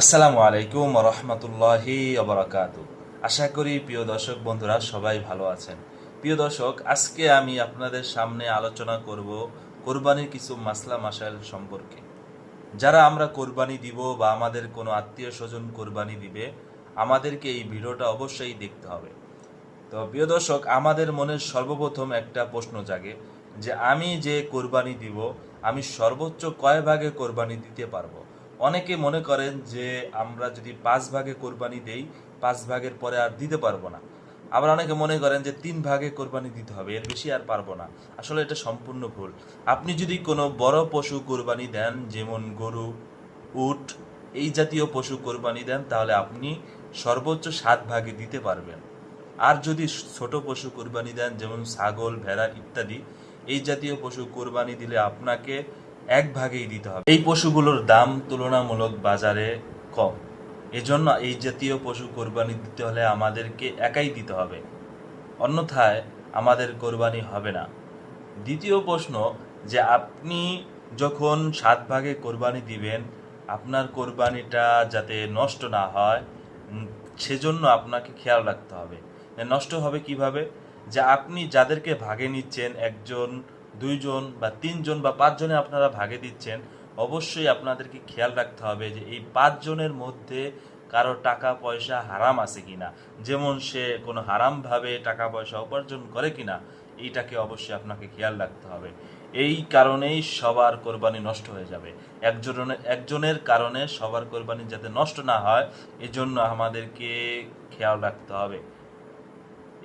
আসসালামু আলাইকুম রহমতুল্লাহি অবরাকাত আশা করি প্রিয় দর্শক বন্ধুরা সবাই ভালো আছেন। প্রিয় দর্শক, আজকে আমি আপনাদের সামনে আলোচনা করব কোরবানির কিছু মাসলা মাসাইল সম্পর্কে। যারা আমরা কোরবানি দিব বা আমাদের কোনো আত্মীয় স্বজন কোরবানি দিবে, আমাদেরকে এই ভিডিওটা অবশ্যই দেখতে হবে। তো প্রিয় দর্শক, আমাদের মনের সর্বপ্রথম একটা প্রশ্ন জাগে যে আমি যে কোরবানি দিব, আমি সর্বোচ্চ কয় ভাগে কোরবানি দিতে পারব? অনেকে মনে করেন যে আমরা যদি পাঁচ ভাগে কোরবানি দেই, পাঁচ ভাগের পরে আর দিতে পারব না। আবার অনেকে মনে করেন যে তিন ভাগে কোরবানি দিতে হবে, এর বেশি আর পারব না। আসলে এটা সম্পূর্ণ ভুল। আপনি যদি কোনো বড় পশু কোরবানি দেন, যেমন গরু, উট, এই জাতীয় পশু কোরবানি দেন, তাহলে আপনি সর্বোচ্চ সাত ভাগে দিতে পারবেন। আর যদি ছোট পশু কোরবানি দেন, যেমন ছাগল, ভেড়া ইত্যাদি, এই জাতীয় পশু কোরবানি দিলে আপনাকে এক ভাগেই দিতে হবে। এই পশুগুলোর দাম তুলনামূলক বাজারে কম। এজন্য এই জাতীয় পশু কোরবানি দিতে হলে আমাদেরকে একাই দিতে হবে। অন্যথায় আমাদের কোরবানি হবে না। দ্বিতীয় প্রশ্ন, যে আপনি যখন সাত ভাগে কোরবানি দিবেন, আপনার কোরবানিটা যাতে নষ্ট না হয় সেজন্য আপনাকে খেয়াল রাখতে হবে। নষ্ট হবে কীভাবে? যে আপনি যাদেরকে ভাগে নিচ্ছেন, একজন দুইজন বা তিনজন বা পাঁচজনে আপনারা ভাগে দিচ্ছেন, অবশ্যই আপনাদেরকে খেয়াল রাখতে হবে যে এই পাঁচজনের মধ্যে কারও টাকা পয়সা হারাম আছে কিনা। যেমন সে কোনো হারামভাবে টাকা পয়সা উপার্জন করে কিনা, এইটাকে অবশ্যই আপনাকে খেয়াল রাখতে হবে। এই কারণেই সবার কোরবানি নষ্ট হয়ে যাবে। একজনের একজনের কারণে সবার কোরবানি যাতে নষ্ট না হয়, এজন্য আমাদেরকে খেয়াল রাখতে হবে।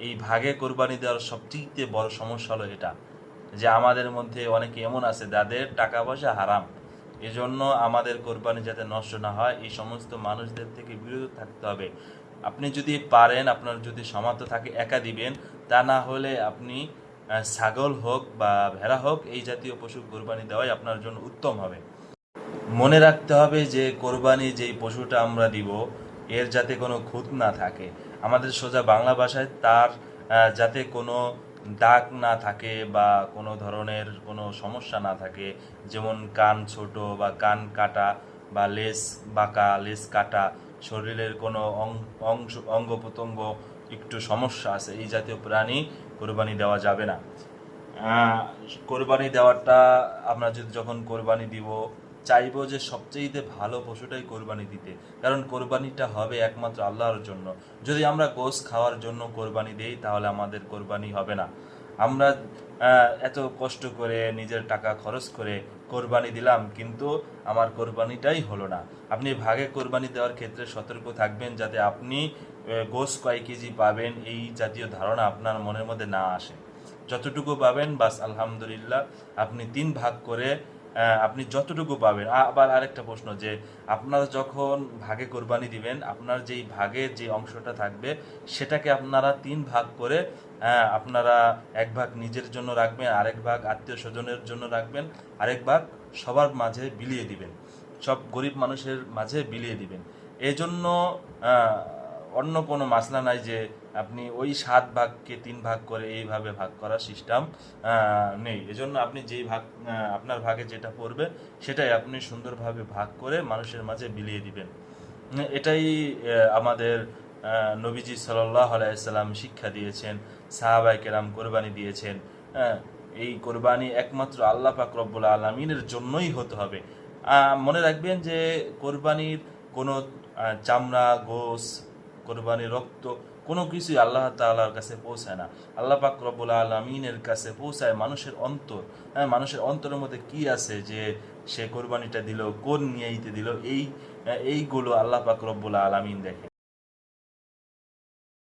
এই ভাগে কোরবানি দেওয়ার সবচেয়ে বড় সমস্যা হলো এটা। যে আমাদের মধ্যে অনেকে এমন আছে, যাদের টাকা পয়সা হারাম। এজন্য আমাদের কোরবানি যাতে নষ্ট না হয়, এই সমস্ত মানুষদের থেকে বিরত থাকতে হবে। আপনি যদি পারেন, আপনার যদি সামর্থ্য থাকে, একা দিবেন। তা না হলে আপনি ছাগল হোক বা ভেড়া হোক, এই জাতীয় পশু কোরবানি দেওয়াই আপনার জন্য উত্তম হবে। মনে রাখতে হবে যে কোরবানি যেই পশুটা আমরা দিব, এর যাতে কোনো খুঁত না থাকে। আমাদের সোজা বাংলা ভাষায় তার যাতে কোনো দাগ না থাকে বা কোনো ধরনের কোনো সমস্যা না থাকে, যেমন কান ছোট বা কান কাটা বা লেস বাঁকা, লেস কাটা, শরীরের কোনো অংশ অঙ্গ প্রত্যঙ্গ একটু সমস্যা আছে, এই জাতীয় প্রাণী কোরবানি দেওয়া যাবে না। কোরবানি দেওয়াটা আমরা যদি যখন কোরবানি দিব চাইব যে সবচেয়ে ভালো পশুটাই কোরবানি দিতে। কারণ কোরবানিটা হবে একমাত্র আল্লাহর জন্য। যদি আমরা গোস খাওয়ার জন্য কোরবানি দেই, তাহলে আমাদের কোরবানি হবে না। আমরা এত কষ্ট করে নিজের টাকা খরচ করে কোরবানি দিলাম, কিন্তু আমার কোরবানিটাই হলো না। আপনি ভাগে কোরবানি দেওয়ার ক্ষেত্রে সতর্ক থাকবেন যাতে আপনি গোস কয় কেজি পাবেন, এই জাতীয় ধারণা আপনার মনের মধ্যে না আসে। যতটুকু পাবেন, বাস আলহামদুলিল্লাহ, আপনি তিন ভাগ করে আপনি যতটুকু পাবেন। আবার আরেকটা প্রশ্ন যে আপনারা যখন ভাগে কোরবানি দিবেন আপনার যেই ভাগের যে অংশটা থাকবে সেটাকে আপনারা তিন ভাগ করে আপনারা এক ভাগ নিজের জন্য রাখবেন আরেক ভাগ আত্মীয় স্বজনের জন্য রাখবেন আরেক ভাগ সবার মাঝে বিলিয়ে দিবেন। সব গরিব মানুষের মাঝে বিলিয়ে দিবেন। এই জন্য আহ, অন্য কোনো মাসলা নাই যে আপনি ওই সাত ভাগকে তিন ভাগ করে এইভাবে ভাগ করার সিস্টেম নেই। এজন্য আপনি যেই ভাগ আপনার ভাগে যেটা পড়বে, সেটাই আপনি সুন্দরভাবে ভাগ করে মানুষের মাঝে বিলিয়ে দিবেন। এটাই আমাদের নবীজি সাল্লাহ আলাইসাল্লাম শিক্ষা দিয়েছেন সাহাবাই কেরাম কোরবানি দিয়েছেন। হ্যাঁ এই কোরবানি একমাত্র আল্লাহ পাক রব্বুল আলমিনের জন্যই হতে হবে। মনে রাখবেন যে কোরবানির কোনো চামড়া, গোস কোরবানির রক্ত, কোনো কিছুই আল্লাহ তাআলার কাছে পৌঁছায় না। আল্লাহ পাক রব্বুল আলমিনের কাছে পৌঁছায় মানুষের অন্তর। হ্যাঁ মানুষের অন্তরের মধ্যে কি আছে যে সে কোরবানিটা দিল, কোন নিয়ে দিল, এই, এইগুলো আল্লাহ পাক রব্বুল আলমিন দেখে।